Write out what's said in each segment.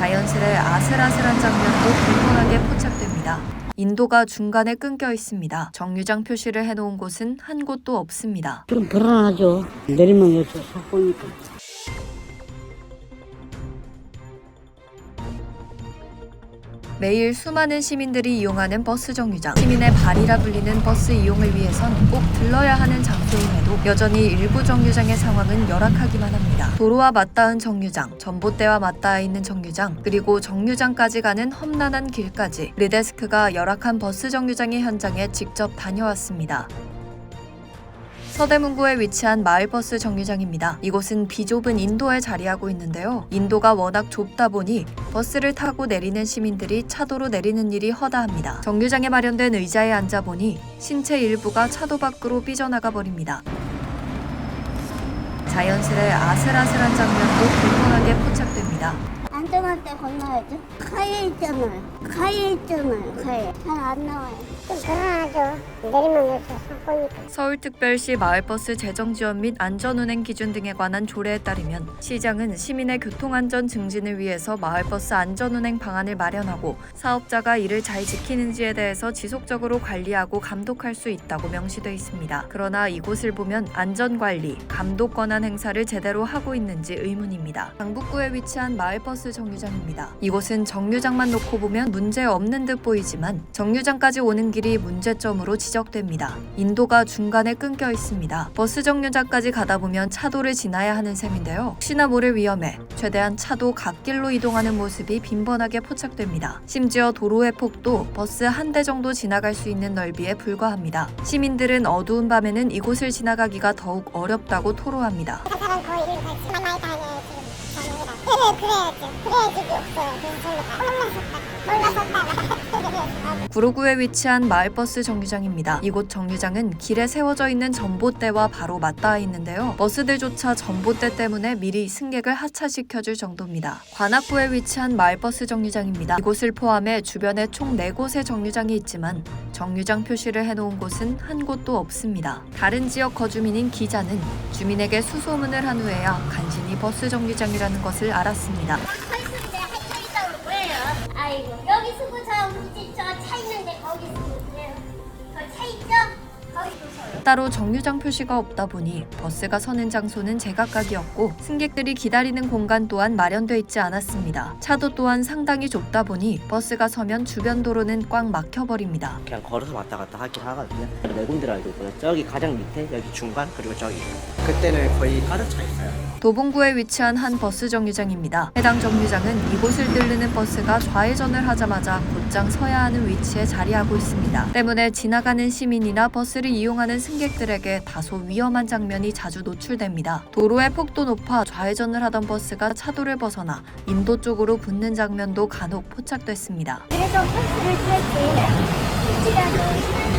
자연스레 아슬아슬한 장면도 빈번하게 포착됩니다. 인도가 중간에 끊겨 있습니다. 정류장 표시를 해놓은 곳은 한 곳도 없습니다. 좀 불안하죠. 여기서 사고니까. 매일 수많은 시민들이 이용하는 버스 정류장. 시민의 발이라 불리는 버스 이용을 위해선 꼭 들러야 하는 장소임에도 여전히 일부 정류장의 상황은 열악하기만 합니다. 도로와 맞닿은 정류장, 전봇대와 맞닿아 있는 정류장, 그리고 정류장까지 가는 험난한 길까지 르데스크가 열악한 버스 정류장의 현장에 직접 다녀왔습니다. 서대문구에 위치한 마을버스 정류장입니다. 이곳은 비좁은 인도에 자리하고 있는데요. 인도가 워낙 좁다 보니 버스를 타고 내리는 시민들이 차도로 내리는 일이 허다합니다. 정류장에 마련된 의자에 앉아 보니 신체 일부가 차도 밖으로 삐져나가 버립니다. 자연스레 아슬아슬한 장면도 포착됩니다. 안전할 때 건너야죠. 가에 있잖아요. 가에 있잖아요. 가에. 잘 안 나와요. 좀 불안하죠. 내리면 여기서 사고니까. 서울특별시 마을버스 재정 지원 및 안전운행 기준 등에 관한 조례에 따르면 시장은 시민의 교통안전 증진을 위해서 마을버스 안전운행 방안을 마련하고 사업자가 이를 잘 지키는지에 대해서 지속적으로 관리하고 감독할 수 있다고 명시돼 있습니다. 그러나 이곳을 보면 안전관리, 감독 권한 행사를 제대로 하고 있는지 의문입니다. 강북구에 위치한 마을버스 정류장 입니다. 이곳은 정류장만 놓고 보면 문제 없는 듯 보이지만 정류장까지 오는 길이 문제점으로 지적됩니다. 인도가 중간에 끊겨 있습니다. 버스 정류장까지 가다 보면 차도를 지나야 하는 셈인데요. 혹시나 모를 위험에 최대한 차도 갓길로 이동하는 모습이 빈번하게 포착됩니다. 심지어 도로의 폭도 버스 한 대 정도 지나갈 수 있는 넓이에 불과합니다. 시민들은 어두운 밤에는 이곳을 지나가기가 더욱 어렵다고 토로합니다. 구로구에 위치한 마을버스 정류장입니다. 이곳 정류장은 길에 세워져 있는 전봇대와 바로 맞닿아 있는데요. 버스들조차 전봇대 때문에 미리 승객을 하차시켜줄 정도입니다. 관악구에 위치한 마을버스 정류장입니다. 이곳을 포함해 주변에 총 4곳의 정류장이 있지만 정류장 표시를 해놓은 곳은 한 곳도 없습니다. 다른 지역 거주민인 기자는 주민에게 수소문을 한 후에야 간신히 버스 정류장이라는 것을 알았습니다. 뭐예요? 아이고 여기 쓰고 저 우리 집저차 있는데 거기 따로 정류장 표시가 없다 보니 버스가 서는 장소는 제각각이었고 승객들이 기다리는 공간 또한 마련돼 있지 않았습니다. 차도 또한 상당히 좁다 보니 버스가 서면 주변 도로는 꽉 막혀버립니다. 그냥 걸어서 왔다 갔다 하긴 하거든요. 네 군데로 알고 있고요. 저기 가장 밑에, 여기 중간, 그리고 저기. 그때는 거의 가득 차 있어요. 도봉구에 위치한 한 버스 정류장입니다. 해당 정류장은 이곳을 들르는 버스가 좌회전을 하자마자 곧장 서야 하는 위치에 자리하고 있습니다. 때문에 지나가는 시민이나 버스를 이용하는 승객들에게 다소 위험한 장면이 자주 노출됩니다. 도로의 폭도 높아 좌회전을 하던 버스가 차도를 벗어나 인도 쪽으로 붙는 장면도 간혹 포착됐습니다. 그래서 버스를 탈때 혹시라도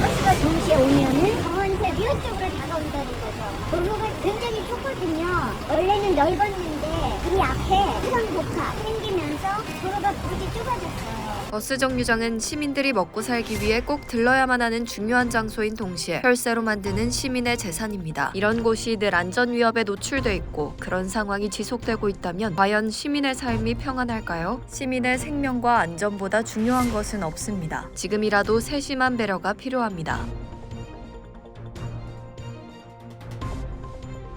버스가 동시에 오면은 강원세 이쪽으로 다가온다는 거죠. 도로가 굉장히 좁거든요. 원래는 넓었는데 이 앞에 수상 복합 생기면서 도로가 굳이 좁아졌어요. 버스 정류장은 시민들이 먹고 살기 위해 꼭 들러야만 하는 중요한 장소인 동시에 혈세로 만드는 시민의 재산입니다. 이런 곳이 늘 안전 위협에 노출돼 있고 그런 상황이 지속되고 있다면 과연 시민의 삶이 평안할까요? 시민의 생명과 안전보다 중요한 것은 없습니다. 지금이라도 세심한 배려가 필요합니다.